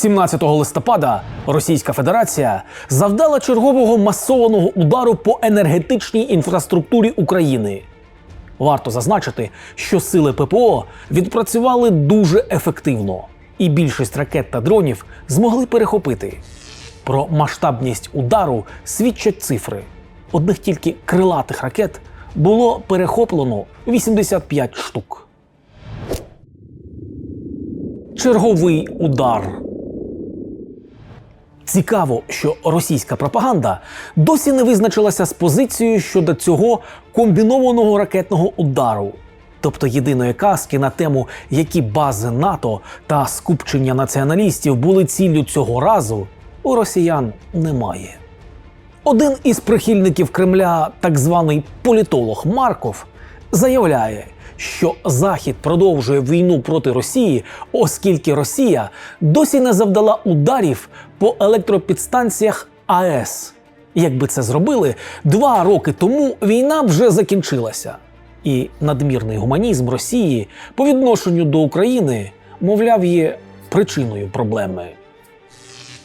17 листопада Російська Федерація завдала чергового масованого удару по енергетичній інфраструктурі України. Варто зазначити, що сили ППО відпрацювали дуже ефективно, і більшість ракет та дронів змогли перехопити. Про масштабність удару свідчать цифри. Одних тільки крилатих ракет було перехоплено 85 штук. Черговий удар. Цікаво, що російська пропаганда досі не визначилася з позицією щодо цього комбінованого ракетного удару. Тобто єдиної казки на тему, які бази НАТО та скупчення націоналістів були ціллю цього разу, у росіян немає. Один із прихильників Кремля, так званий політолог Марков, заявляє, що Захід продовжує війну проти Росії, оскільки Росія досі не завдала ударів по електропідстанціях АЕС. Якби це зробили, два роки тому війна вже закінчилася. І надмірний гуманізм Росії по відношенню до України, мовляв, є причиною проблеми.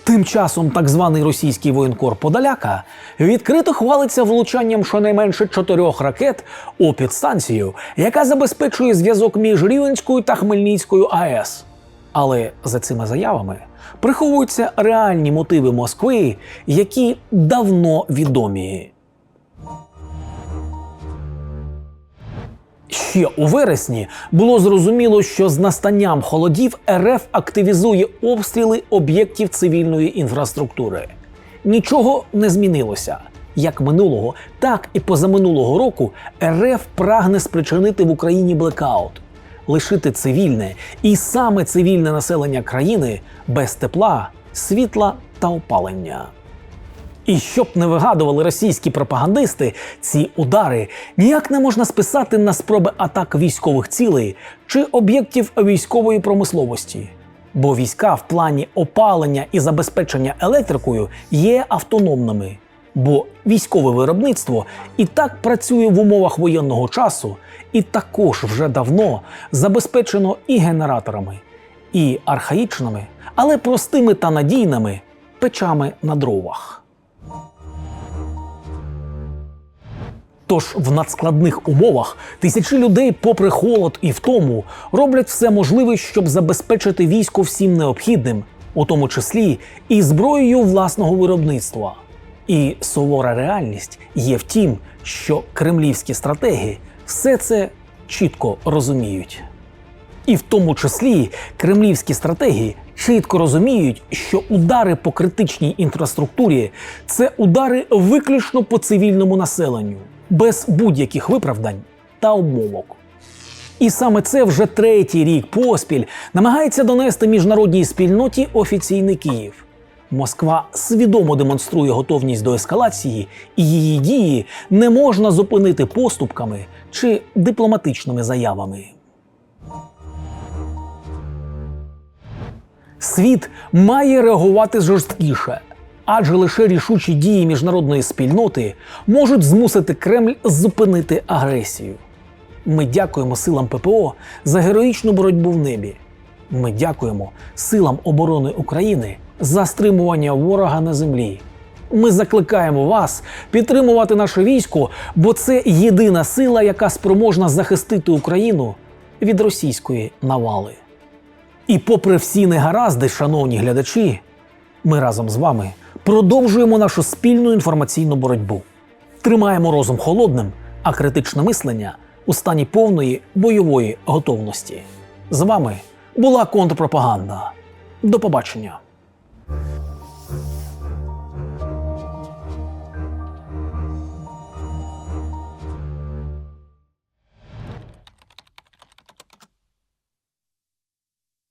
Тим часом так званий російський воєнкор Подаляка відкрито хвалиться влучанням щонайменше чотирьох ракет у підстанцію, яка забезпечує зв'язок між Рівенською та Хмельницькою АЕС. Але за цими заявами приховуються реальні мотиви Москви, які давно відомі. Ще у вересні було зрозуміло, що з настанням холодів РФ активізує обстріли об'єктів цивільної інфраструктури. Нічого не змінилося. Як минулого, так і позаминулого року РФ прагне спричинити в Україні блекаут, лишити цивільне і саме цивільне населення країни без тепла, світла та опалення. І щоб не вигадували російські пропагандисти, ці удари ніяк не можна списати на спроби атак військових цілей чи об'єктів військової промисловості. Бо війська в плані опалення і забезпечення електрикою є автономними. Бо військове виробництво і так працює в умовах воєнного часу, і також вже давно забезпечено і генераторами, і архаїчними, але простими та надійними печами на дровах. Тож в надскладних умовах тисячі людей, попри холод і втому, роблять все можливе, щоб забезпечити військо всім необхідним, у тому числі і зброєю власного виробництва. І сувора реальність є в тім, що кремлівські стратеги все це чітко розуміють. І в тому числі кремлівські стратегії чітко розуміють, що удари по критичній інфраструктурі це удари виключно по цивільному населенню, без будь-яких виправдань та обмовок. І саме це вже третій рік поспіль намагається донести міжнародній спільноті офіційний Київ. Москва свідомо демонструє готовність до ескалації, і її дії не можна зупинити поступками чи дипломатичними заявами. Світ має реагувати жорсткіше, адже лише рішучі дії міжнародної спільноти можуть змусити Кремль зупинити агресію. Ми дякуємо силам ППО за героїчну боротьбу в небі. Ми дякуємо силам оборони України за стримування ворога на землі. Ми закликаємо вас підтримувати наше військо, бо це єдина сила, яка спроможна захистити Україну від російської навали. І попри всі негаразди, шановні глядачі, ми разом з вами продовжуємо нашу спільну інформаційну боротьбу. Тримаємо розум холодним, а критичне мислення у стані повної бойової готовності. З вами була контрпропаганда. До побачення.